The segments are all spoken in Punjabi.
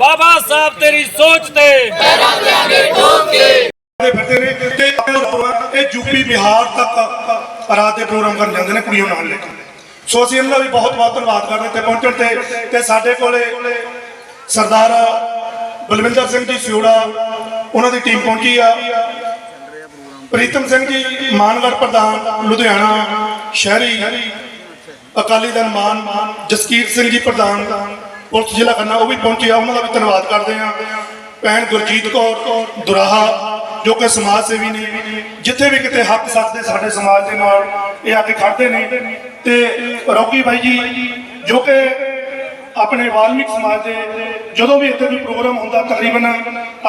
ਬਾਬਾ ਸਾਹਿਬ ਤੇਰੀ ਸੋਚ ਤੇ। ਦੇ ਫਿਰਦੇ ਨੇ, ਤੇ ਇਹ ਯੂਪੀ, ਬਿਹਾਰ ਤੱਕ ਰਾਤ ਦੇ ਪ੍ਰੋਗਰਾਮ ਕਰਨ ਜਾਂਦੇ ਨੇ, ਕੁੜੀਆਂ ਨਾਲ ਲੈ ਕੇ। ਸੋ ਅਸੀਂ ਇਹਨਾਂ ਦਾ ਵੀ ਬਹੁਤ ਬਹੁਤ ਧੰਨਵਾਦ ਕਰਦੇ ਤੇ ਪਹੁੰਚਣ ਤੇ ਤੇ ਸਾਡੇ ਕੋਲੇ ਸਰਦਾਰ ਬਲਵਿੰਦਰ ਸਿੰਘ ਜੀ ਸਿਉੜਾ, ਉਹਨਾਂ ਦੀ ਟੀਮ ਪਹੁੰਚੀ ਆ। ਪ੍ਰੀਤਮ ਸਿੰਘ ਜੀ ਮਾਨਗੜ ਪ੍ਰਧਾਨ, ਲੁਧਿਆਣਾ ਸ਼ਹਿਰੀ, ਅਕਾਲੀ ਦਲ ਮਾਨ ਜਸਕੀਰ ਸਿੰਘ ਜੀ ਪ੍ਰਧਾਨ ਪੁਲਿਸ ਜ਼ਿਲ੍ਹਾ ਖੰਨਾ, ਉਹ ਵੀ ਪਹੁੰਚੇ ਆ, ਉਹਨਾਂ ਦਾ ਵੀ ਧੰਨਵਾਦ ਕਰਦੇ ਆ ਭੈਣ ਗੁਰਜੀਤ ਕੌਰ, ਦੁਰਾਹਾ, ਜੋ ਕਿ ਸਮਾਜ ਸੇਵੀ ਨੇ, ਜਿੱਥੇ ਵੀ ਕਿਤੇ ਹੱਕ ਸੱਚ ਸਾਡੇ ਸਮਾਜ ਦੇ ਨਾਲ, ਇਹ ਆ ਕੇ ਖੜਦੇ ਨੇ। ਤੇ ਰੌਕੀ ਬਾਈ ਜੀ, ਜੋ ਕਿ ਆਪਣੇ ਵਾਲਮੀਕ ਸਮਾਜ ਦੇ ਜਦੋਂ ਵੀ ਇੱਥੇ ਕੋਈ ਪ੍ਰੋਗਰਾਮ ਹੁੰਦਾ, ਤਕਰੀਬਨ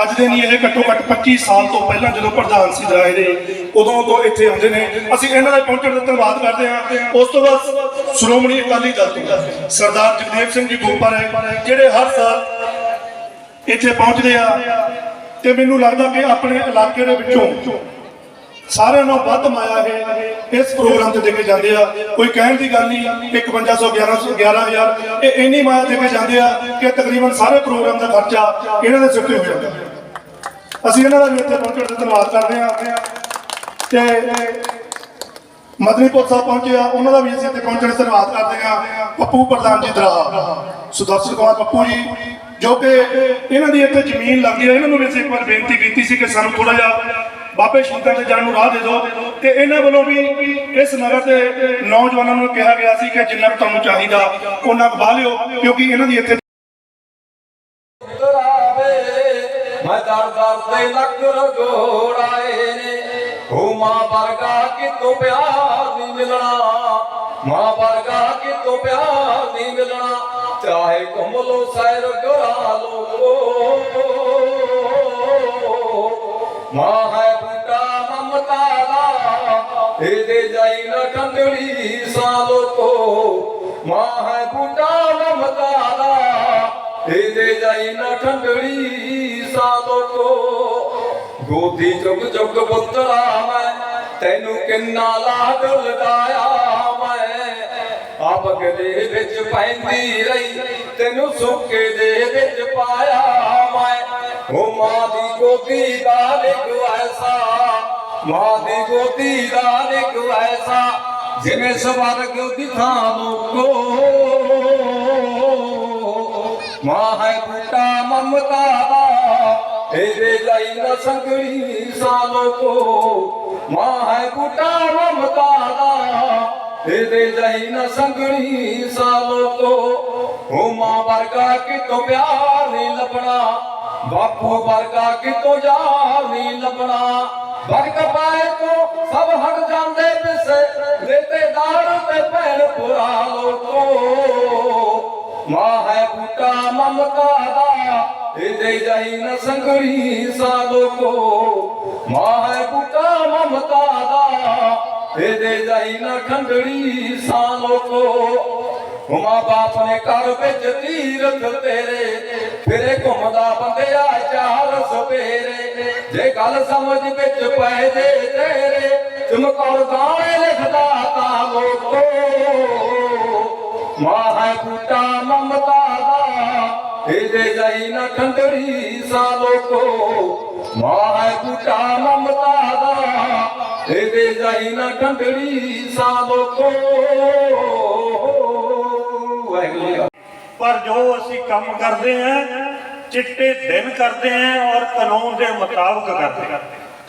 ਅੱਜ ਦੇ ਨਹੀਂ, ਇਹ ਘੱਟੋ ਘੱਟ 25 ਸਾਲ ਤੋਂ ਪਹਿਲਾਂ ਜਦੋਂ ਪ੍ਰਧਾਨ ਸੀ ਦਰਾਏ ਦੇ, ਉਦੋਂ ਤੋਂ ਇੱਥੇ ਆਉਂਦੇ ਨੇ। ਅਸੀਂ ਇਹਨਾਂ ਦੇ ਪਹੁੰਚਣ ਦਾ ਧੰਨਵਾਦ ਕਰਦੇ ਹਾਂ। ਉਸ ਤੋਂ ਬਾਅਦ ਸ਼੍ਰੋਮਣੀ ਅਕਾਲੀ ਦਲ ਤੋਂ ਸਰਦਾਰ ਜਗਦੇਵ ਸਿੰਘ ਜੀ ਗੋਪਾ ਹੈ, ਜਿਹੜੇ ਹਰ ਸਾਲ ਇੱਥੇ ਪਹੁੰਚਦੇ ਆ। ਤੇ ਮੈਨੂੰ ਲੱਗਦਾ ਕਿ ਆਪਣੇ ਇਲਾਕੇ ਦੇ ਵਿੱਚੋਂ ਸਾਰਿਆਂ ਨਾਲੋਂ ਵੱਧ ਮਾਇਆ ਇਹ ਇਸ ਪ੍ਰੋਗਰਾਮ ਤੇ ਦੇ ਕੇ ਜਾਂਦੇ ਆ। ਕੋਈ ਕਹਿਣ ਦੀ ਗੱਲ ਨਹੀਂ। ਕਿ 5500 1100 11000 ਇਹ ਇੰਨੀ ਮਾਇਆ ਦੇ ਕੇ ਜਾਂਦੇ ਆ ਕਿ ਤਕਰੀਬਨ ਸਾਰੇ ਪ੍ਰੋਗਰਾਮ ਦਾ ਖਰਚਾ ਇਹਨਾਂ ਦੇ ਸਿਰ ਤੇ ਹੋ ਜਾਂਦਾ। ਅਸੀਂ ਇਹਨਾਂ ਦਾ ਵੀ ਇੱਥੇ ਪਹੁੰਚਣ ਦਾ ਧੰਨਵਾਦ ਕਰਦੇ ਆ ਤੇ ਮਦਨੀਪੁਰ ਸਾਹਿਬ ਪਹੁੰਚੇ ਆ। ਉਹਨਾਂ ਦਾ ਵੀ ਅਸੀਂ ਇੱਥੇ ਪਹੁੰਚਣ ਦਾ ਧੰਨਵਾਦ ਕਰਦੇ ਆ ਪੱਪੂ ਪ੍ਰਧਾਨ ਜੀ ਦਰਾ ਸੁਦਰਸ਼ਨ ਕੁਮਾਰ ਪੱਪੂ ਜੀ, ਜੋ ਕਿ ਇਹਨਾਂ ਦੀ ਇੱਥੇ ਜ਼ਮੀਨ ਲੱਗਦੀ ਹੈ ਇਹਨਾਂ ਨੂੰ ਵੀ ਅਸੀਂ ਇੱਕ ਵਾਰ ਬੇਨਤੀ ਕੀਤੀ ਸੀ ਕਿ ਸਾਨੂੰ ਥੋੜਾ ਜਿਹਾ ਬਾਬੇ ਸ਼ਹੀਦਾਂ ਦੇ ਜਾਣ ਨੂੰ ਰਾਹ ਦੇ ਦਿਓ। ਤੇ ਇਹਨਾਂ ਵੱਲੋਂ ਵੀ ਇਸ ਨਗਰ ਦੇ ਨੌਜਵਾਨਾਂ ਨੂੰ ਕਿਹਾ ਗਿਆ ਸੀ ਕਿ ਜਿੰਨਾ ਕੁ ਤੁਹਾਨੂੰ ਚਾਹੀਦਾ ਉਹਨਾਂ ਕੁ ਬਾਹ ਕਿਉਂਕਿ ਇਹਨਾਂ ਦੀ ਇੱਥੇ ਮੈਂ ਦਰ ਦਰ ਤੇ ਲੱਕ ਰਗੋੜਾਏ ਨੇ। ਹੋ ਮਾਂ ਵਰਗਾ ਕਿਤੋਂ ਪਿਆਰ ਨਹੀਂ ਮਿਲਣਾ? ਮਾਂ ਵਰਗਾ ਕਿਤੋਂ ਪਿਆਰ ਨਹੀਂ ਮਿਲਣਾ? ਚਾਹੇ ਘੁੰਮ ਲੋ ਸੈਰ ਕਰਾ ਲੋ ਮਾਂ ਦਾ ਇਹਦੇ ਜਾਈ ਨਾ ਕੰਦੜੀ ਸਾਲੋ ਕੋ ਮਾਂ ਹੈ ਬੂਟਾ ਮਮਤਾ ਦਾ ਇਹਦੇ ਜਾਈ ਨਾ ਗੋਦੀ ਚੁੱਕ ਚੁੱਕ ਪੁੱਤਰਾ ਮੈਂ, ਤੈਨੂੰ ਕਿੰਨਾ ਲਾਡ ਲਗਾਇਆ ਮੈਂ। ਆਪ ਗਲੇ ਵਿੱਚ ਪੈਂਦੀ ਰਹੀ, ਤੈਨੂੰ ਸੁੱਕੇ ਦੇ ਵਿੱਚ ਪਾਇਆ ਮੈਂ। ਉਹ ਮਾਂ ਦੀ ਗੋਦੀ ਦਾ ਨਿਕ ਐਸਾ ਮਾਂ ਦੀ ਗੋਦੀ ਦਾ ਨਿਕ ਐਸਾ ਜਿਵੇਂ ਸਵਰਗ ਦੀ ਥਾਂ ਲੋਕੋ ਮਾਂ ਹੈ ਬੂਟਾ ਮਮਤਾ ਦਾ, ਇਹਦੇ ਲਈ ਨਾ ਸੰਗੜੀ ਸਾਲੋ ਕੋ ਮਾਂ ਹੈ ਬੂਟਾ ਮਮਤਾ ਦਾ, ਇਹਦੇ ਲਈ ਨਾ ਸੰਗਣੀ ਸਾਲੋ ਕੋ ਹੋ ਮਾਂ ਵਰਗਾ ਕਿਤੋਂ ਪਿਆਰ ਨਹੀਂ ਲੱਭਣਾ, ਬਾਪੂ ਵਰਗਾ ਕਿਤੋਂ ਯਾਰ ਨਹੀਂ ਲੱਭਣਾ। ਵਰਗ ਪਾਏ ਤੋਂ ਸਭ ਹਟ ਜਾਂਦੇ ਪਿਸੇ ਰਿਸ਼ਤੇਦਾਰ ਤੇ ਭੈਣ ਪੁਰਾ ਲੋਕੋ ਮਾਂ ਹੈ ਬੂਟਾ ਮਮਤਾ ਦਾ, ਇਹਦੇ ਜਾਈ ਨਾ ਸੰਗੜੀ ਸਾਲੋ ਕੋ ਮਾਂ ਹੈ ਬੂਟਾ ਮਮਤਾ ਦਾ, ਇਹਦੇ ਜਾਈ ਨਾ ਖੰਡੜੀ ਸਾਲੋ ਕੋ ਹੁਮਾ ਬਾਪ ਨੇ ਘਰ ਵਿੱਚ ਤੀਰਥ ਤੇਰੇ ਫਿਰੇ ਘੁੰਮਦਾ ਬੰਦਿਆ ਚਾਰ ਸਵੇਰੇ। ਜੇ ਗੱਲ ਸਮਝ ਵਿੱਚ ਪੈ ਜੇ ਤੇਰੇ, ਚਮਕੌਰ ਗਾਣੇ ਲਿਖਦਾ ਤਾਂ ਲੋਕੋ। ਮਾਹ ਬੂਟਾ ਮਮਤਾ ਦਾ, ਇਹਦੇ ਜਾਈ ਨਾ ਖੰਡੜੀ ਸਾਲੋ ਕੋ ਮਾਹ ਬੂਟਾ ਮਮਤਾ ਦਾ, ਇਹਦੇ ਜਾਈ ਨਾ ਖੰਡੜੀ ਸਾਲੋ ਕੋ ਵਾਹਿਗੁਰੂ ਪਰ ਜੋ ਅਸੀਂ ਕੰਮ ਕਰਦੇ ਹਾਂ, ਚਿੱਟੇ ਦਿਨ ਕਰਦੇ ਹਾਂ ਔਰ ਕਾਨੂੰਨ ਦੇ ਮੁਤਾਬਕ ਕਰਦੇ ਹਾਂ।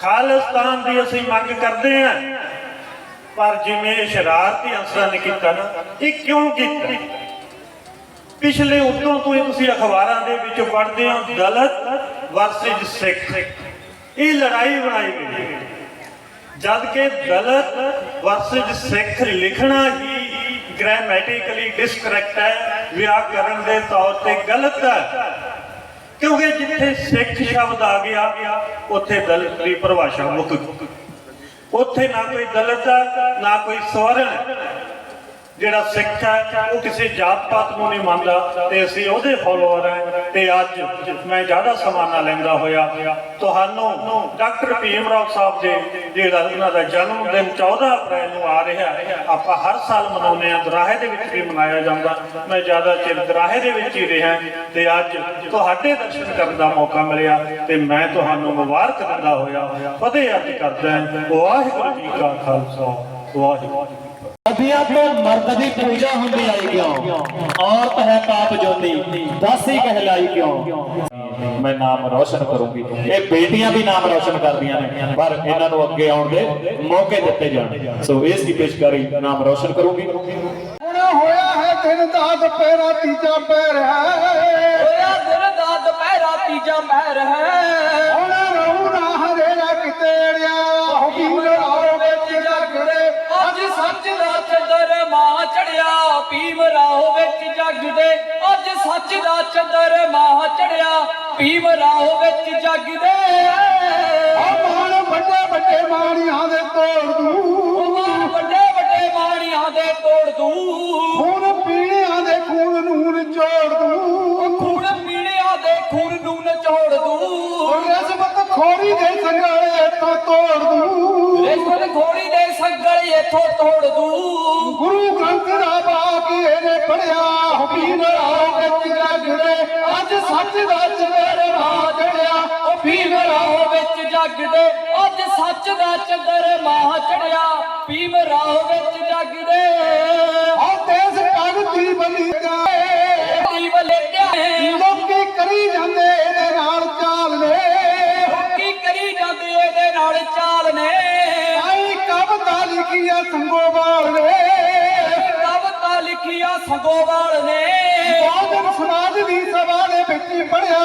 ਖਾਲਿਸਤਾਨ ਦੀ ਅਸੀਂ ਮੰਗ ਕਰਦੇ ਹਾਂ। ਪਰ ਜਿਵੇਂ ਸ਼ਰਾਰਤੀ ਅਨਸਰਾਂ ਨੇ ਕੀਤਾ ਨਾ, ਇਹ ਕਿਉਂ ਕੀਤਾ? ਪਿਛਲੇ ਉਦੋਂ ਤੋਂ ਹੀ ਤੁਸੀਂ ਅਖਬਾਰਾਂ ਦੇ ਵਿੱਚ ਪੜ੍ਹਦੇ ਹੋ ਦਲਤ ਵਰਸਸ ਸਿੱਖ। ਇਹ ਲੜਾਈ ਬਣਾਈ ਗਈ ਹੈ। ਜਦ ਕਿ ਦਲਿਤ ਵਰਸਸ ਸਿੱਖ ਲਿਖਣਾ ਹੀ ਗ੍ਰਾਮੈਟਿਕਲੀ ਡਿਸਕਰੈਕਟ ਹੈ। ਵਿਆਕਰਨ ਦੇ ਤੌਰ ਤੇ ਗਲਤ ਹੈ। ਕਿਉਂਕਿ ਜਿੱਥੇ ਸਿੱਖ ਸ਼ਬਦ ਆ ਗਿਆ, ਉੱਥੇ ਦਲਿਤ ਦੀ ਪਰਿਭਾਸ਼ਾ ਮੁੱਕ ਗਈ। ਉੱਥੇ ਨਾ ਕੋਈ ਦਲਿਤ ਹੈ, ਨਾ ਕੋਈ ਸਵਰਨ ਜਿਹੜਾ ਸਿੱਖ ਹੈ, ਉਹ ਕਿਸੇ ਜਾਤ ਪਾਤ ਨੂੰ ਨਹੀਂ ਮੰਨਦਾ ਤੇ ਅਸੀਂ ਉਹਦੇ ਫਾਲੋਅਰ ਹਾਂ ਤੇ ਅੱਜ ਮੈਂ ਜ਼ਿਆਦਾ ਸਮਾਨਾ ਲੈਂਦਾ ਹੋਇਆ। ਤੁਹਾਨੂੰ ਡਾਕਟਰ ਭੀਮ ਰਾਓ ਸਾਹਿਬ ਦੇ ਜਿਹੜਾ ਇਹਨਾਂ ਦਾ ਜਨਮ ਦਿਨ 14 ਅਪ੍ਰੈਲ ਨੂੰ ਆ ਰਿਹਾ ਆਪਾਂ ਹਰ ਸਾਲ ਮਨਾਉਂਦੇ ਆ ਦਰਾਹੇ ਦੇ ਵਿੱਚ ਵੀ ਮਨਾਇਆ ਜਾਂਦਾ। ਮੈਂ ਜ਼ਿਆਦਾ ਚਿਰ ਦਰਾਹੇ ਦੇ ਵਿੱਚ ਹੀ ਰਿਹਾ ਤੇ ਅੱਜ ਤੁਹਾਡੇ ਦਰਸ਼ਨ ਕਰਨ ਦਾ ਮੌਕਾ ਮਿਲਿਆ ਤੇ ਮੈਂ ਤੁਹਾਨੂੰ ਮੁਬਾਰਕ ਦਿੰਦਾ ਹੋਇਆ। ਫਤਿਹ ਅਰਜ਼ ਕਰਦਾ ਵਾਹਿਗੁਰੂ ਜੀ ਕਾ ਖਾਲਸਾ। ਵਾਹਿਗੁਰੂ ਜੀ ਸਦੀਆਂ ਤੋਂ ਮਰਦ ਦੀ ਪੂਜਾ ਹੁੰਦੀ ਆਈ ਕਿਉਂ? ਔਰਤ ਹੈ ਪਾਪ ਜੋਤੀ ਦਾਸੀ ਕਹਿਲਾਈ ਕਿਉਂ? ਮੈਂ ਨਾਮ ਰੌਸ਼ਨ ਕਰੂੰਗੀ। ਇਹ ਬੇਟੀਆਂ ਵੀ ਨਾਮ ਰੌਸ਼ਨ ਕਰਦੀਆਂ ਨੇ ਪਰ ਇਹਨਾਂ ਨੂੰ ਅੱਗੇ ਆਉਣ ਦੇ ਮੌਕੇ ਦਿੱਤੇ ਜਾਣ। ਸੋ ਇਸ ਦੀ ਪੇਸ਼ਕਾਰੀ ਨਾਮ ਰੌਸ਼ਨ ਕਰੂੰਗੀ। ਹੁਣ ਹੋਇਆ ਹੈ ਦਿਨ ਦਾ ਦੁਪਹਿਰਾ ਤੀਜਾ ਪੈਰ ਹੈ। ਹੋਇਆ ਦਿਨ ਦਾ ਦੁਪਹਿਰਾ ਤੀਜਾ ਮਹਿਰ ਹੈ। ਹੁਣ ਰਹੂ ਨਾ ਹਰੇਰਾ ਕਿਤੇ ਅੜਿਆ ਹੋ ਜਗੜੇ ਅੱਜ ਦਾ ਚੰਦਰਮਾ ਚੜਿਆ ਭੀਮ ਰਾਹੋਂ ਵਿੱਚ ਜਗਦੇ ਅੱਜ ਸੱਚ ਦਾ ਚੰਦਰਮਾ ਚੜਿਆ ਭੀਮ ਰਾਹੋਂ ਵਿੱਚ ਜਗਦੇ ਆ ਮਾਣ ਵੱਡੇ ਵੱਡੇ ਮਾਣੀਆਂ ਦੇ ਤੋੜ ਦੂ ਮਾਨ ਵੱਡੇ ਵੱਡੇ ਮਾਣੀਆਂ ਦੇ ਤੋੜ ਦੂ ਖੂਨ ਪੀਣਿਆਂ ਦੇ ਖੂਨ ਨੂੰ ਨਿਚੋੜ ਦੂ ਖੂਨ ਪੀਣਿਆਂ ਦੇ ਖੂਨ ਨੂੰ ਨਚੋੜ ਦੂ ਰਿਸ਼ਵਤ ਖੋਰੀ ਦੇ ਸੰਗਾਲੇ ਤੋਂ ਤੋੜ ਦੂ ਰਿਸ਼ਵਤ ਖੋੜੀ ਦੇ ਸੰਗਲ ਇਥੋਂ ਤੋੜ ਦੂ। ਗੁਰੂ ਗ੍ਰੰਥ ਦਾ ਬਾਪ ਇਹਨੇ ਪੜਿਆ ਹੋ ਵੀ ਲੜਾਓ ਵਿੱਚ ਜਗੜੇ ਅੱਜ ਸੱਚ ਦਾ ਚੰਦਰਮਾ ਚੜਿਆ ਉਹ ਭੀਮ ਰਾਹੋਂ ਵਿੱਚ ਜਗਦੇ। ਅੱਜ ਸੱਚ ਦਾ ਚੰਦਰਮਾ ਚੜਿਆ ਭੀਮ ਰਾਹੋਂ ਵਿੱਚ ਜਗਦੇ। ਆ ਦੇਸ ਭਗਤੀ ਬਲੀ ਜਾਏ। ਸੰਗੋਵਾਲ ਨੇ। ਬਾਦਲ ਸਮਾਜ ਦੀ ਸਭਾ ਦੇ ਵਿੱਚ ਪੜਿਆ।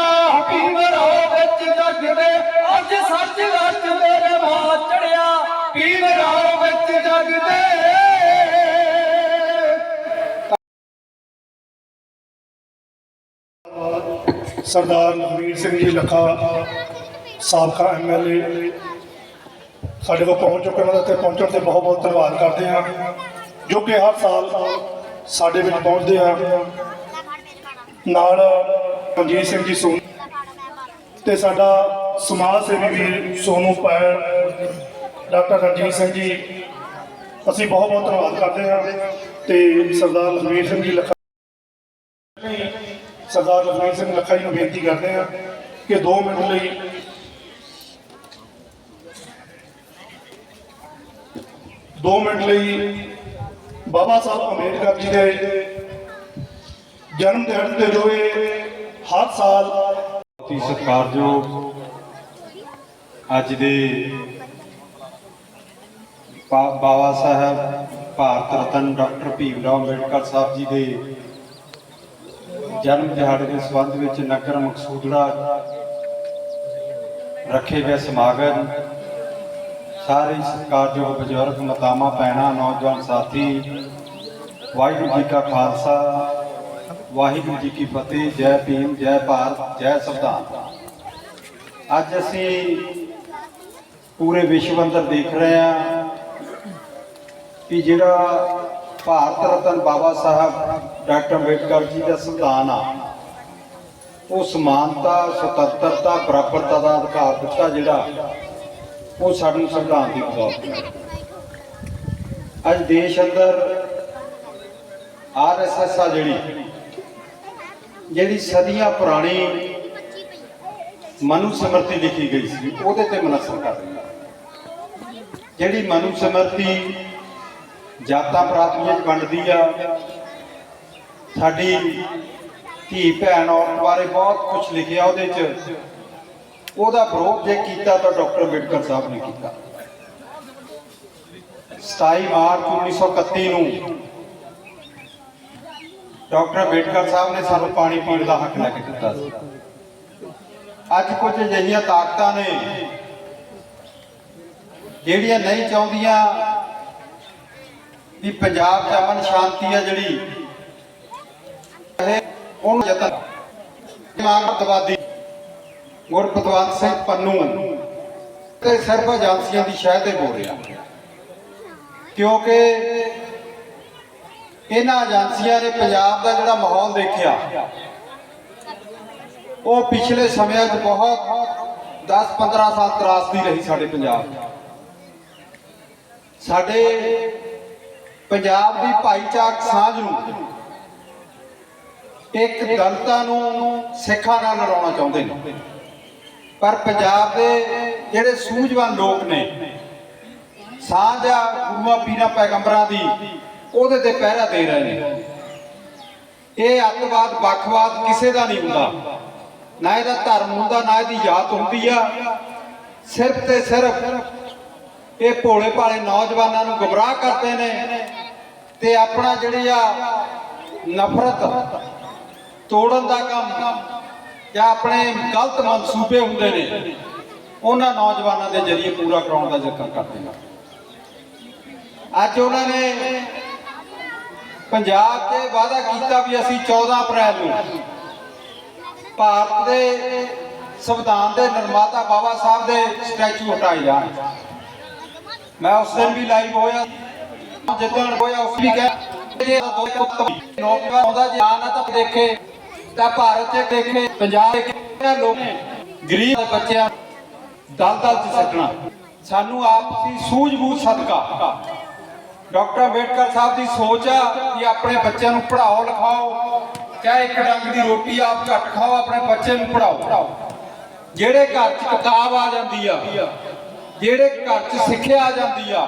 ਭੀਮ ਰਾਓ ਵਿੱਚ ਜਗਦੇ ਅੱਜ ਸੱਚ ਦਾ ਚੰਦਰਮਾ ਚੜਿਆ। ਭੀਮ ਰਾਓ ਵਿੱਚ ਜਗਦੇ ਸਰਦਾਰ ਲਖਵੀਰ ਸਿੰਘ ਜੀ ਲੱਖਾ ਸਾਬਕਾ ਐਮਐਲਏ ਸਾਡੇ ਕੋਲ ਪਹੁੰਚ ਚੁੱਕੇ ਉਹਨਾਂ ਦਾ ਇੱਥੇ ਪਹੁੰਚਣ ਤੇ ਬਹੁਤ ਬਹੁਤ ਧੰਨਵਾਦ ਕਰਦੇ ਹਾਂ ਜੋ ਕਿ ਹਰ ਸਾਲ ਸਾਡੇ ਵਿੱਚ ਪਹੁੰਚਦੇ ਆ। ਨਾਲ ਮਨਜੀਤ ਸਿੰਘ ਜੀ ਸੋਨ ਤੇ ਸਾਡਾ ਸਮਾਜ ਸੇਵੀ ਵੀ ਸੋਨੂ ਪੈਰ ਡਾਕਟਰ ਰਣਜੀਤ ਸਿੰਘ ਜੀ, ਅਸੀਂ ਬਹੁਤ ਬਹੁਤ ਧੰਨਵਾਦ ਕਰਦੇ ਹਾਂ ਤੇ ਸਰਦਾਰ ਲਖਵੀਰ ਸਿੰਘ ਜੀ ਲੱਖਾ ਸਰਦਾਰ ਲਖਵੀਰ ਸਿੰਘ ਲੱਖਾ ਜੀ ਨੂੰ ਬੇਨਤੀ ਕਰਦੇ ਹਾਂ ਕਿ 2 ਮਿੰਟ ਲਈ ਦੋ ਮਿੰਟ ਲਈ ਬਾਬਾ ਸਾਹਿਬ ਅੰਬੇਡਕਰ ਜੀ ਦੇ ਜਨਮ ਦਿਹਾੜੇ ਤੇ ਜੋ ਇਹ ਹਰ ਸਾਲ ਬਹੁਤ ਸਤਿਕਾਰਯੋਗ ਅੱਜ ਦੇ ਬਾਬਾ ਸਾਹਿਬ ਭਾਰਤ ਰਤਨ ਡਾਕਟਰ ਭੀਮ ਰਾਓ ਅੰਬੇਡਕਰ ਸਾਹਿਬ ਜੀ ਦੇ ਜਨਮ ਦਿਹਾੜੇ ਦੇ ਸੰਬੰਧ ਵਿੱਚ ਨਗਰ ਮਕਸੂਦੜਾ ਰੱਖੇ ਗਏ ਸਮਾਗਮ ਸਾਰੇ ਹੀ ਸਤਿਕਾਰਯੋਗ ਬਜ਼ੁਰਗ ਮਤਾਮਾ ਪੈਣਾ ਨੌਜਵਾਨ ਸਾਥੀ, ਵਾਹਿਗੁਰੂ ਜੀ ਕਾ ਖਾਲਸਾ, ਵਾਹਿਗੁਰੂ ਜੀ ਕੀ ਫਤਿਹ, ਜੈ ਭੀਮ, ਜੈ ਭਾਰਤ, ਜੈ ਸੰਵਿਧਾਨ। ਅੱਜ ਅਸੀਂ ਪੂਰੇ ਵਿਸ਼ਵ ਅੰਦਰ ਦੇਖ ਰਹੇ ਹਾਂ ਕਿ ਜਿਹੜਾ ਭਾਰਤ ਰਤਨ ਬਾਬਾ ਸਾਹਿਬ ਡਾਕਟਰ ਅੰਬੇਡਕਰ ਜੀ ਦਾ ਸੰਵਿਧਾਨ ਆ, ਉਹ ਸਮਾਨਤਾ, ਸੁਤੰਤਰਤਾ, ਬਰਾਬਰਤਾ ਦਾ ਅਧਿਕਾਰ ਦਿੱਤਾ ਜਿਹੜਾ ਉਹ ਸਾਨੂੰ ਸੰਵਿਧਾਨ ਦੀ ਬਦੌਲਤ ਅੱਜ ਦੇਸ਼ ਅੰਦਰ ਆਰਐਸਐਸ ਆ ਜਿਹੜੀ ਜਿਹੜੀ ਸਦੀਆਂ ਪੁਰਾਣੀ ਮਨੂ ਸਮਰਤੀ ਲਿਖੀ ਗਈ ਸੀ, ਉਹਦੇ ਤੇ ਮਨਸਰ ਕਰ ਰਹੀ ਜਿਹੜੀ ਮਨੂ ਸਮਰਤੀ ਜਾਤਾਂ ਪ੍ਰਾਤੀਆਂ ਚ ਵੰਡਦੀ ਆ, ਸਾਡੀ ਧੀ ਭੈਣ ਔਰਤ ਬਾਰੇ ਬਹੁਤ ਕੁਝ ਲਿਖਿਆ ਉਹਦੇ ਚ। ਉਹਦਾ ਵਿਰੋਧ ਜੇ ਕੀਤਾ ਤਾਂ ਡਾਕਟਰ ਅੰਬੇਡਕਰ ਸਾਹਿਬ ਨੇ ਕੀਤਾ। 27 ਮਾਰਚ 1931 ਨੂੰ ਡਾਕਟਰ ਅੰਬੇਡਕਰ ਸਾਹਿਬ ਨੇ ਸਾਨੂੰ ਪਾਣੀ ਪੀਣ ਦਾ ਹੱਕ ਲੈ ਕੇ ਦਿੱਤਾ ਸੀ। ਅੱਜ ਕੁਝ ਅਜਿਹੀਆਂ ਤਾਕਤਾਂ ਨੇ ਜਿਹੜੀਆਂ ਨਹੀਂ ਚਾਹੁੰਦੀਆਂ ਵੀ ਪੰਜਾਬ 'ਚ ਅਮਨ ਸ਼ਾਂਤੀ ਹੈ ਜਿਹੜੀ। ਉਹਨੂੰ ਯਤਨ ਇਮਾਨਤਵਾਦੀ ਗੁਰਪਤਵੰਤ ਸਿੰਘ ਪੰਨੂ ਤੇ ਸਰਬ ਏਜੰਸੀਆਂ ਦੀ ਸ਼ਹਿ ਤੇ ਬੋਲ ਰਿਹਾ। ਕਿਉਂਕਿ ਇਹਨਾਂ ਏਜੰਸੀਆਂ ਨੇ ਪੰਜਾਬ ਦਾ ਜਿਹੜਾ ਮਾਹੌਲ ਦੇਖਿਆ, ਉਹ ਪਿਛਲੇ ਸਮਿਆਂ 'ਚ ਬਹੁਤ 10-15 ਸਾਲ ਤਰਾਸਦੀ ਰਹੀ ਸਾਡੇ ਪੰਜਾਬ ਸਾਡੇ ਪੰਜਾਬ ਦੀ ਭਾਈਚਾਰਕ ਸਾਂਝ ਨੂੰ ਇੱਕ ਦਲਤਾਂ ਨੂੰ ਸਿੱਖਾਂ ਨਾਲ ਲੜਾਉਣਾ ਚਾਹੁੰਦੇ ਨੇ। ਪਰ ਪੰਜਾਬ ਦੇ ਜਿਹੜੇ ਸੂਝਵਾਨ ਲੋਕ ਨੇ, ਸਾਂਝ ਆ ਗੁਰੂਆਂ ਪੀਰਾਂ ਪੈਗੰਬਰਾਂ ਦੀ, ਉਹਦੇ ਤੇ ਪਹਿਰਾ ਦੇ ਰਹੇ ਨੇ। ਇਹ ਅੱਤਵਾਦ, ਵੱਖਵਾਦ ਕਿਸੇ ਦਾ ਨਹੀਂ ਹੁੰਦਾ। ਨਾ ਇਹਦਾ ਧਰਮ ਹੁੰਦਾ, ਨਾ ਇਹਦੀ ਜਾਤ ਹੁੰਦੀ ਆ। ਸਿਰਫ ਤੇ ਸਿਰਫ ਇਹ ਭੋਲੇ ਭਾਲੇ ਨੌਜਵਾਨਾਂ ਨੂੰ ਗੁੰਮਰਾਹ ਕਰਦੇ ਨੇ ਤੇ ਆਪਣਾ ਜਿਹੜੀ ਆ ਨਫ਼ਰਤ ਤੋੜਨ ਦਾ ਕੰਮ ਜਾਂ ਆਪਣੇ ਗਲਤ ਮਨਸੂਬੇ ਹੁੰਦੇ ਨੇ, ਉਹਨਾਂ ਨੌਜਵਾਨਾਂ ਦੇ ਜਰੀਏ ਪੂਰਾ ਕਰਾਉਣ ਦਾ ਜ਼ਿਕਰ ਕਰਦੇ ਨੇ ਅੱਜ ਉਹਨਾਂ ਨੇ ਪੰਜਾਬ ਤੇ ਵਾਅਦਾ ਕੀਤਾ ਵੀ ਅਸੀਂ 14 ਅਪ੍ਰੈਲ ਨੂੰ ਭਾਰਤ ਦੇ ਸੰਵਿਧਾਨ ਦੇ ਨਿਰਮਾਤਾ ਬਾਬਾ ਸਾਹਿਬ ਦੇ ਸਟੈਚੂ ਹਟਾਏ ਜਾਣ। ਮੈਂ ਉਸ ਦਿਨ ਵੀ ਲਾਈਵ ਹੋਇਆ। ਜਿੱਦਣ ਹੋਇਆ, ਉਸ ਵੀ ਕਹਿ ਜੇ ਦੋ ਪੁੱਤ ਨੌਜਵਾਨ ਆਉਂਦਾ ਜੇ ਆ ਤਾਂ ਦੇਖੇ। ਤਾਂ ਭਾਰਤ 'ਚ ਦੇਖੇ, ਪੰਜਾਬ ਦੇ ਲੋਕ ਗਰੀਬ ਬੱਚਿਆਂ ਦਲ ਦਲ 'ਚ ਸੱਟਣਾ ਸਾਨੂੰ ਆਪਸੀ ਸੂਝ-ਬੂਝ ਸਦਕਾ। ਡਾਕਟਰ ਅੰਬੇਡਕਰ ਸਾਹਿਬ ਦੀ ਸੋਚ ਆ ਕਿ ਆਪਣੇ ਬੱਚਿਆਂ ਨੂੰ ਪੜ੍ਹਾਓ, ਲਿਖਾਓ, ਚਾਹੇ ਇੱਕ ਡੰਗ ਦੀ ਰੋਟੀ ਆਪ ਘੱਟ ਖਾਓ, ਆਪਣੇ ਬੱਚੇ ਨੂੰ ਪੜ੍ਹਾਓ। ਜਿਹੜੇ ਘਰ 'ਚ ਕਿਤਾਬ ਆ ਜਾਂਦੀ ਆ, ਜਿਹੜੇ ਘਰ 'ਚ ਸਿੱਖਿਆ ਆ ਜਾਂਦੀ ਆ,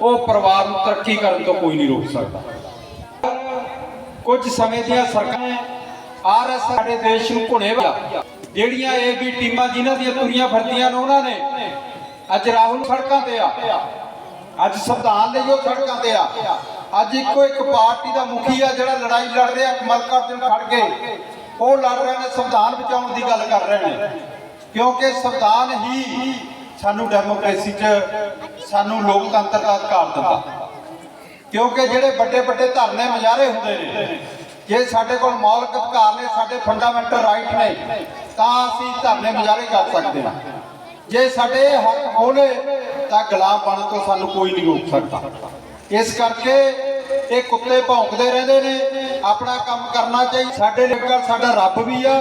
ਉਹ ਪਰਿਵਾਰ ਨੂੰ ਤਰੱਕੀ ਕਰਨ ਤੋਂ ਕੋਈ ਨਹੀਂ ਰੋਕ ਸਕਦਾ। ਕੁਝ ਸਮੇਂ ਦੀਆਂ ਸਰਕਾਰਾਂ ਆਰਐਸ ਸਾਡੇ ਦੇਸ਼ ਨੂੰ ਘੁਣੇ ਵਾ। ਜਿਹੜੀਆਂ ਇਹ ਵੀ ਟੀਮਾਂ ਜਿਨ੍ਹਾਂ ਦੀਆਂ ਤੁਰੀਆਂ ਫਿਰਦੀਆਂ ਨੇ ਉਹਨਾਂ ਨੇ ਅੱਜ ਰਾਹੁਲ ਸੜਕਾਂ ਤੇ ਆ। ਅੱਜ ਸੰਵਿਧਾਨ ਲਈ ਉਹ ਸੜਕਾਂ ਤੇ ਆ। ਅੱਜ ਇੱਕੋ ਇੱਕ ਪਾਰਟੀ ਦਾ ਮੁਖੀ ਆ ਜਿਹੜਾ ਲੜਾਈ ਲੜ ਰਿਹਾ ਕਮਲ ਅਰਜੁਨ ਖੜ ਉਹ ਲੜ ਰਹੇ ਨੇ, ਸੰਵਿਧਾਨ ਬਚਾਉਣ ਦੀ ਗੱਲ ਕਰ ਰਹੇ ਨੇ। ਕਿਉਂਕਿ ਸੰਵਿਧਾਨ ਹੀ ਸਾਨੂੰ ਡੈਮੋਕ੍ਰੇਸੀ 'ਚ ਸਾਨੂੰ ਲੋਕਤੰਤਰ ਦਾ ਅਧਿਕਾਰ ਦਿੰਦਾ। ਕਿਉਂਕਿ ਜਿਹੜੇ ਵੱਡੇ ਵੱਡੇ ਧਰਨੇ ਮੁਜ਼ਾਹਰੇ ਹੁੰਦੇ ਨੇ ਜੇ ਸਾਡੇ ਕੋਲ ਮੌਲਿਕ ਅਧਿਕਾਰ ਨੇ, ਸਾਡੇ ਫੰਡਾਮੈਂਟਲ ਰਾਈਟ ਨੇ, ਤਾਂ ਅਸੀਂ ਧਰਨੇ ਮੁਜ਼ਾਹਰੇ ਕਰ ਸਕਦੇ ਹਾਂ। ਜੇ ਸਾਡੇ ਹੱਕ ਹੋਲੇ ਤਾਂ ਗੁਲਾਮ ਬਣਨ ਤੋਂ ਸਾਨੂੰ ਕੋਈ ਨਹੀਂ ਰੋਕ ਸਕਦਾ। ਇਸ ਕਰਕੇ ਇਹ ਕੁੱਤੇ ਭੌਂਕਦੇ ਰਹਿੰਦੇ ਨੇ, ਆਪਣਾ ਕੰਮ ਕਰਨਾ ਚਾਹੀਦਾ ਸਾਡੇ ਲਈ ਸਾਡਾ ਰੱਬ ਵੀ ਆ,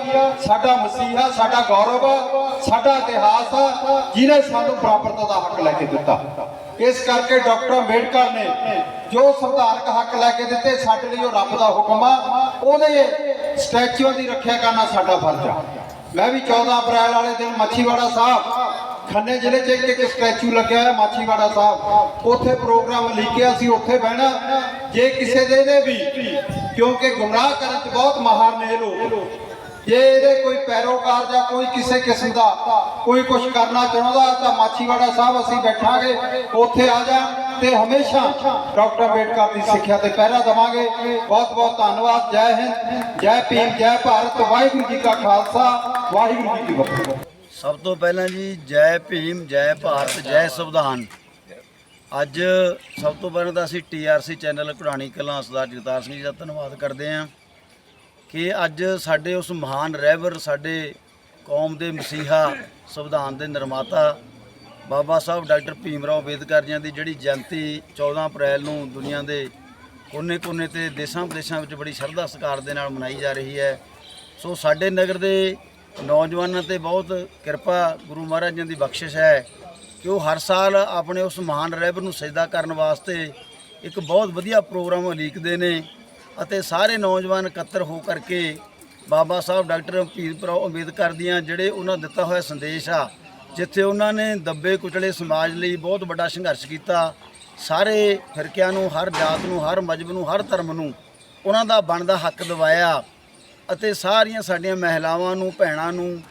ਸਾਡਾ ਮਸੀਹਾ ਸਾਡਾ ਗੌਰਵ ਆ, ਸਾਡਾ ਇਤਿਹਾਸ ਆ, ਜਿਹਨੇ ਸਾਨੂੰ ਬਰਾਬਰਤਾ ਦਾ ਹੱਕ ਲੈ ਕੇ ਦਿੱਤਾ। ਇਸ ਕਰਕੇ ਡਾਕਟਰ ਅੰਬੇਡਕਰ ਨੇ ਜੋ ਸੰਵਿਧਾਨਕ ਹੱਕ ਲੈ ਕੇ ਦਿੱਤੇ, ਸਾਡੇ ਲਈ ਉਹ ਰੱਬ ਦਾ ਹੁਕਮ ਆ। ਉਹਦੇ ਸਟੈਚੂਆਂ ਦੀ ਰੱਖਿਆ ਕਰਨਾ ਸਾਡਾ ਫਰਜ਼ ਆ। ਮੈਂ ਵੀ 14 ਅਪ੍ਰੈਲ ਵਾਲੇ ਦਿਨ ਮੱਛੀਵਾੜਾ ਸਾਹਿਬ, ਖੰਨੇ ਜ਼ਿਲ੍ਹੇ 'ਚ ਇੱਕ ਇੱਕ ਸਟੈਚੂ ਲੱਗਿਆ ਹੈ ਮਾਛੀਵਾੜਾ ਸਾਹਿਬ। ਉੱਥੇ ਪ੍ਰੋਗਰਾਮ ਲਿਖਿਆ ਸੀ, ਉੱਥੇ ਬਹਿਣਾ। ਜੇ ਕਿਸੇ ਦੇ ਨੇ ਵੀ, ਕਿਉਂਕਿ ਗੁੰਮਰਾਹ ਕਰਨ 'ਚ ਬਹੁਤ ਮਾਹਰ ਨੇ ਲੋਕ। ਜੇ ਇਹਦੇ ਕੋਈ ਪੈਰੋਕਾਰ ਜਾਂ ਕੋਈ ਕਿਸੇ ਕਿਸਮ ਦਾ ਕੋਈ ਕੁਝ ਕਰਨਾ ਚਾਹੁੰਦਾ ਤਾਂ ਮਾਛੀਵਾੜਾ ਸਾਹਿਬ ਅਸੀਂ ਬੈਠਾਂਗੇ, ਉੱਥੇ ਆ ਜਾਣ ਤੇ ਹਮੇਸ਼ਾ ਡਾਕਟਰ ਅੰਬੇਡਕਰ ਦੀ ਸਿੱਖਿਆ ਤੇ ਪਹਿਰਾ ਦਵਾਂਗੇ। ਬਹੁਤ ਬਹੁਤ ਧੰਨਵਾਦ, ਜੈ ਹਿੰਦ, ਜੈ ਭੀਮ, ਜੈ ਭਾਰਤ, ਵਾਹਿਗੁਰੂ ਜੀ ਕਾ ਖਾਲਸਾ, ਵਾਹਿਗੁਰੂ ਜੀ ਕੀ ਫਤਿਹ। ਸਭ ਤੋਂ ਪਹਿਲਾਂ ਜੀ, ਜੈ ਭੀਮ, ਜੈ ਭਾਰਤ, ਜੈ ਸੰਵਿਧਾਨ। ਅੱਜ ਸਭ ਤੋਂ ਪਹਿਲਾਂ ਤਾਂ ਅਸੀਂ ਟੀਆਰਸੀ ਚੈਨਲ ਕੁਰਾਣੀ ਕਲਾਂ ਸਰਦਾਰ ਜਗਤਾਰ ਸਿੰਘ ਜੀ ਦਾ ਧੰਨਵਾਦ ਕਰਦੇ ਹਾਂ। ਕਿ ਅੱਜ ਸਾਡੇ ਉਸ ਮਹਾਨ ਰਹਿਬਰ, ਸਾਡੇ ਕੌਮ ਦੇ ਮਸੀਹਾ, ਸੰਵਿਧਾਨ ਦੇ ਨਿਰਮਾਤਾ ਬਾਬਾ ਸਾਹਿਬ ਡਾਕਟਰ ਭੀਮ ਰਾਓ ਅੰਬੇਦਕਰ ਜੀ ਦੀ ਜਿਹੜੀ ਜਯੰਤੀ 14 ਅਪ੍ਰੈਲ ਨੂੰ ਦੁਨੀਆ ਦੇ ਕੋਨੇ-ਕੋਨੇ ਤੇ ਦੇਸ਼ਾਂ ਵਿਦੇਸ਼ਾਂ ਵਿੱਚ ਬੜੀ ਸ਼ਰਧਾ ਸਤਿਕਾਰ ਦੇ ਨਾਲ ਮਨਾਈ ਜਾ ਰਹੀ ਹੈ। ਸੋ ਸਾਡੇ ਨਗਰ ਦੇ ਨੌਜਵਾਨਾਂ ਤੇ ਬਹੁਤ ਕਿਰਪਾ ਗੁਰੂ ਮਹਾਰਾਜ ਜੀ ਦੀ ਬਖਸ਼ਿਸ਼ ਹੈ ਕਿ ਉਹ ਹਰ ਸਾਲ ਆਪਣੇ ਉਸ ਮਹਾਨ ਰਹਿਬਰ ਨੂੰ ਸਜਦਾ ਕਰਨ ਵਾਸਤੇ ਇੱਕ ਬਹੁਤ ਵਧੀਆ ਪ੍ਰੋਗਰਾਮ ਉਲੀਕਦੇ ਨੇ। ਅਤੇ ਸਾਰੇ ਨੌਜਵਾਨ ਇਕੱਤਰ ਹੋ ਕਰਕੇ ਬਾਬਾ ਸਾਹਿਬ ਡਾਕਟਰ ਭੀਮ ਰਾਓ ਅੰਬੇਦਕਰ ਦੀਆਂ ਜਿਹੜੇ ਉਹਨਾਂ ਦਿੱਤਾ ਹੋਇਆ ਸੰਦੇਸ਼ ਆ, ਜਿੱਥੇ ਉਹਨਾਂ ਨੇ ਦੱਬੇ ਕੁਚਲੇ ਸਮਾਜ ਲਈ ਬਹੁਤ ਵੱਡਾ ਸੰਘਰਸ਼ ਕੀਤਾ। ਸਾਰੇ ਫਿਰਕਿਆਂ ਨੂੰ, ਹਰ ਜਾਤ ਨੂੰ, ਹਰ ਮਜਬ ਨੂੰ, ਹਰ ਧਰਮ ਨੂੰ ਉਹਨਾਂ ਦਾ ਬਣਦਾ ਹੱਕ ਦਿਵਾਇਆ ਅਤੇ ਸਾਰੀਆਂ ਸਾਡੀਆਂ ਮਹਿਲਾਵਾਂ ਨੂੰ, ਭੈਣਾਂ ਨੂੰ,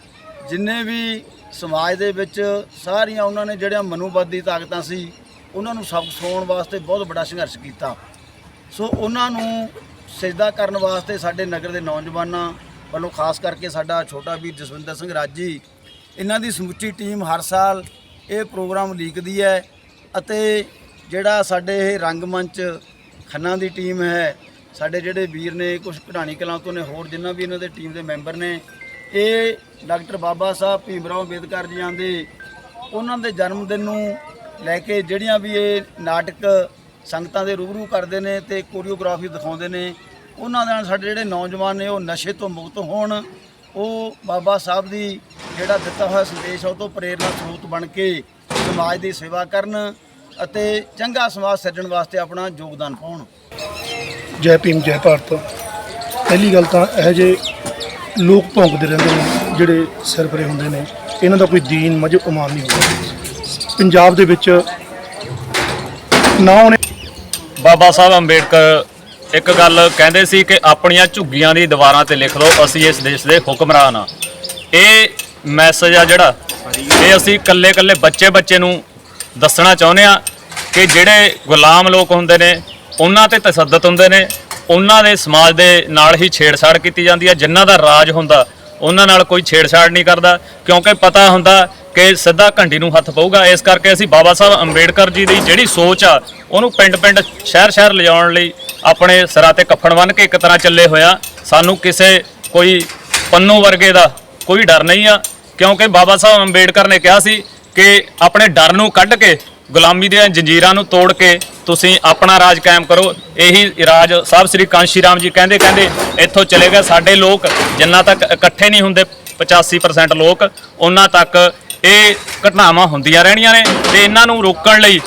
ਜਿੰਨੇ ਵੀ ਸਮਾਜ ਦੇ ਵਿੱਚ ਸਾਰੀਆਂ ਉਹਨਾਂ ਨੇ ਜਿਹੜੀਆਂ ਮਨੋਵਾਦੀ ਤਾਕਤਾਂ ਸੀ, ਉਹਨਾਂ ਨੂੰ ਸਬਕ ਸਿਖਾਉਣ ਵਾਸਤੇ ਬਹੁਤ ਵੱਡਾ ਸੰਘਰਸ਼ ਕੀਤਾ। ਸੋ ਉਹਨਾਂ ਨੂੰ ਸਜਦਾ ਕਰਨ ਵਾਸਤੇ ਸਾਡੇ ਨਗਰ ਦੇ ਨੌਜਵਾਨਾਂ ਵੱਲੋਂ ਖਾਸ ਕਰਕੇ ਸਾਡਾ ਛੋਟਾ ਵੀਰ ਜਸਵਿੰਦਰ ਸਿੰਘ ਰਾਜੀ, ਇਹਨਾਂ ਦੀ ਸਮੁੱਚੀ ਟੀਮ ਹਰ ਸਾਲ ਇਹ ਪ੍ਰੋਗਰਾਮ ਲੀਕਦੀ ਹੈ ਅਤੇ ਜਿਹੜਾ ਸਾਡੇ ਇਹ ਰੰਗਮੰਚ ਖੰਨਾ ਦੀ ਟੀਮ ਹੈ, ਸਾਡੇ ਜਿਹੜੇ ਵੀਰ ਨੇ ਕੁਝ ਕਢਾਣੀ ਕਲਾਂ ਤੋਂ ਨੇ, ਹੋਰ ਜਿੰਨਾ ਵੀ ਇਹਨਾਂ ਦੇ ਟੀਮ ਦੇ ਮੈਂਬਰ ਨੇ, ਇਹ ਡਾਕਟਰ ਬਾਬਾ ਸਾਹਿਬ ਭੀਮ ਰਾਓ ਅੰਬੇਦਕਰ ਜੀਆਂ ਦੇ, ਉਹਨਾਂ ਦੇ ਜਨਮ ਦਿਨ ਨੂੰ ਲੈ ਕੇ ਜਿਹੜੀਆਂ ਵੀ ਇਹ ਨਾਟਕ ਸੰਗਤਾਂ ਦੇ ਰੂਬਰੂ ਕਰਦੇ ਨੇ ਤੇ ਕੋਰੀਓਗ੍ਰਾਫੀ ਦਿਖਾਉਂਦੇ ਨੇ। ਉਹਨਾਂ ਦੇ ਨਾਲ ਸਾਡੇ ਜਿਹੜੇ ਨੌਜਵਾਨ ਨੇ, ਉਹ ਨਸ਼ੇ ਤੋਂ ਮੁਕਤ ਹੋਣ। ਉਹ ਬਾਬਾ ਸਾਹਿਬ ਦੀ ਜਿਹੜਾ ਦਿੱਤਾ ਹੋਇਆ ਸੰਦੇਸ਼ ਆ, ਉਹ ਤੋਂ ਪ੍ਰੇਰਨਾ ਸਰੋਤ ਬਣ ਕੇ ਸਮਾਜ ਦੀ ਸੇਵਾ ਕਰਨ ਅਤੇ ਚੰਗਾ ਸਮਾਜ ਸਿਰਜਣ ਵਾਸਤੇ ਆਪਣਾ ਯੋਗਦਾਨ ਪਾਉਣ। ਜੈ ਭੀਮ, ਜੈ ਭਾਰਤ। ਪਹਿਲੀ ਗੱਲ ਤਾਂ ਇਹ ਜੇ ਲੋਕ ਭੌਂਕਦੇ ਰਹਿੰਦੇ ਨੇ, ਜਿਹੜੇ ਸਿਰਫਰੇ ਹੁੰਦੇ ਨੇ। ਇਹਨਾਂ ਦਾ ਕੋਈ ਦੀਨ ਮਜਬ ਇਮਾਨ ਨਹੀਂ ਹੁੰਦਾ। ਪੰਜਾਬ ਦੇ ਵਿੱਚ ਨਾ ਉਹਨੇ ਬਾਬਾ ਸਾਹਿਬ ਅੰਬੇਡਕਰ ਇੱਕ ਗੱਲ ਕਹਿੰਦੇ ਸੀ ਕਿ ਆਪਣੀਆਂ ਝੁੱਗੀਆਂ ਦੀ ਦੀਵਾਰਾਂ ਤੇ ਲਿਖ ਲਓ, ਅਸੀਂ ਇਸ ਦੇਸ਼ ਦੇ ਹੁਕਮਰਾਨ ਆ ਇਹ ਮੈਸੇਜ ਆ ਜਿਹੜਾ, ਇਹ ਅਸੀਂ ਇਕੱਲੇ ਇਕੱਲੇ ਬੱਚੇ ਬੱਚੇ ਨੂੰ ਦੱਸਣਾ ਚਾਹੁੰਦੇ ਆ ਕਿ ਜਿਹੜੇ ਗੁਲਾਮ ਲੋਕ ਹੁੰਦੇ ਨੇ, ਉਹਨਾਂ ਤੇ ਤਸੱਦਦ ਹੁੰਦੇ ਨੇ, ਉਹਨਾਂ ਦੇ ਸਮਾਜ ਦੇ ਨਾਲ ਹੀ ਛੇੜਛਾੜ ਕੀਤੀ ਜਾਂਦੀ ਹੈ। ਜਿਨ੍ਹਾਂ ਦਾ ਰਾਜ ਹੁੰਦਾ, ਉਹਨਾਂ ਨਾਲ ਕੋਈ ਛੇੜਛਾੜ ਨਹੀਂ ਕਰਦਾ, ਕਿਉਂਕਿ ਪਤਾ ਹੁੰਦਾ ਕਿ ਸਿੱਧਾ ਘੰਟੀ ਨੂੰ ਹੱਥ ਪਊਗਾ। ਇਸ ਕਰਕੇ ਅਸੀਂ ਬਾਬਾ ਸਾਹਿਬ ਅੰਬੇਡਕਰ ਜੀ ਦੀ ਜਿਹੜੀ ਸੋਚ ਆ, ਉਹਨੂੰ ਪਿੰਡ-ਪਿੰਡ, ਸ਼ਹਿਰ-ਸ਼ਹਿਰ ਲਿਜਾਉਣ ਲਈ ਆਪਣੇ ਸਿਰਾਂ ਤੇ ਕੱਫਣ ਬੰਨ੍ਹ ਕੇ ਇੱਕ ਤਰ੍ਹਾਂ ਚੱਲੇ ਹੋਇਆ ਸਾਨੂੰ ਕਿਸੇ ਕੋਈ ਪੰਨੂ ਵਰਗੇ ਦਾ ਕੋਈ ਡਰ ਨਹੀਂ ਆ, ਕਿਉਂਕਿ ਬਾਬਾ ਸਾਹਿਬ ਅੰਬੇਡਕਰ ਨੇ ਕਿਹਾ ਸੀ ਕਿ ਆਪਣੇ ਡਰ ਨੂੰ ਕੱਢ ਕੇ, ਗੁਲਾਮੀ ਦੀਆਂ ਜੰਜੀਰਾਂ ਨੂੰ ਤੋੜ ਕੇ ਤੁਸੀਂ ਆਪਣਾ ਰਾਜ ਕਾਇਮ ਕਰੋ। ਇਹੀ ਰਾਜ ਸਾਹਿਬ ਸ੍ਰੀ ਕਾਂਸ਼ੀ ਰਾਮ ਜੀ ਕਹਿੰਦੇ ਕਹਿੰਦੇ, ਇੱਥੋਂ ਚਲੇ ਗਏ ਸਾਡੇ ਲੋਕ, ਜਿੰਨਾ ਤੱਕ ਇਕੱਠੇ ਨਹੀਂ ਹੁੰਦੇ 85% ਲੋਕ, ਉਹਨਾਂ ਤੱਕ ਇਹ ਘਟਨਾਵਾਂ ਹੁੰਦੀਆਂ ਰਹਿਣੀਆਂ ਨੇ ਤੇ ਇਹਨਾਂ ਨੂੰ ਰੋਕਣ ਲਈ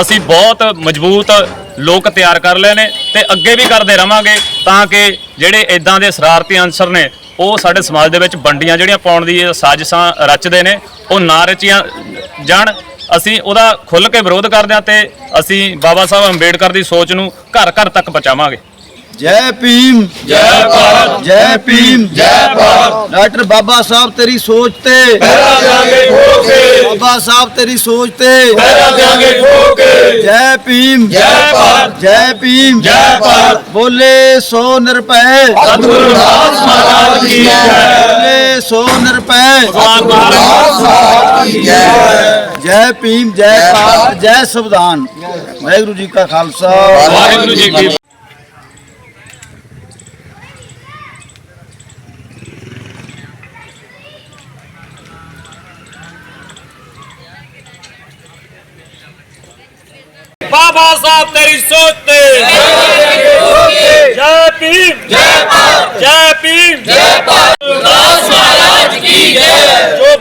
ਅਸੀਂ ਬਹੁਤ ਮਜ਼ਬੂਤ ਲੋਕ ਤਿਆਰ ਕਰ ਲਏ ਨੇ ਤੇ ਅੱਗੇ ਵੀ ਕਰਦੇ ਰਵਾਂਗੇ ਤਾਂ ਕਿ ਜਿਹੜੇ ਇਦਾਂ ਦੇ ਸ਼ਰਾਰਤੀ ਅਨਸਰ ਨੇ, ਉਹ ਸਾਡੇ ਸਮਾਜ ਦੇ ਵਿੱਚ ਵੰਡੀਆਂ ਜਿਹੜੀਆਂ ਪਾਉਣ ਦੀ ਸਾਜ਼ਿਸ਼ਾਂ ਰਚਦੇ ਨੇ, ਉਹ ਨਾ ਰਚੀਆਂ ਜਾਣ। ਅਸੀਂ ਉਹਦਾ ਖੁੱਲ੍ਹ ਕੇ ਵਿਰੋਧ ਕਰਦੇ ਹਾਂ ਤੇ ਅਸੀਂ ਬਾਬਾ ਸਾਹਿਬ ਅੰਬੇਡਕਰ ਦੀ ਸੋਚ ਨੂੰ ਘਰ ਘਰ ਤੱਕ ਪਹੁੰਚਾਵਾਂਗੇ। ਜੈ ਭੀਮ। ਜੈ ਭਾਰਤ। ਜੈ ਭੀਮ। ਜੈ ਭਾਰਤ। ਡਾਕਟਰ ਬਾਬਾ ਸਾਹਿਬ ਤੇਰੀ ਸੋਚ ਤੇ। ਪਹਿਰਾ ਜਾਗੇ ਠੋਕੇ। ਬਾਬਾ ਸਾਹਿਬ ਤੇਰੀ ਸੋਚ ਤੇ। ਪਹਿਰਾ ਜਾਗੇ ਠੋਕੇ। ਜੈ ਭੀਮ। ਜੈ ਭਾਰਤ। ਜੈ ਭੀਮ। ਜੈ ਭਾਰਤ। ਬੋਲੇ ਸੋ ਨਿਰਭੈ। ਸਤਿਗੁਰੂ ਰਾਜ ਮਹਾਰਾਜ ਕੀ ਜੈ। ਬੋਲੇ ਸੋ ਨਿਰਭੈ। ਸਤਿਗੁਰੂ ਰਾਜ ਮਹਾਰਾਜ ਕੀ ਜੈ। ਜੈ। ਭੀਮ ਜੈ ਭਾਰਤ ਜੈ ਸੰਵਿਧਾਨ। ਵਾਹਿਗੁਰੂ ਜੀ ਕਾ ਖਾਲਸਾ। ਵਾਹਿਗੁਰੂ ਜੀ ਕੀ ਬਾਬਾ ਸਾਹਿਬ ਤੇਰੀ ਸੋਚ ਤੇ। ਜੈ ਭੀਮ। ਜੈ ਭਾਰਤ। ਜੈ ਭੀਮ। ਜੈ ਭਾਰਤ। ਦਾਸ ਮਹਾਰਾਜ ਕੀ ਜੈ। ਜੋ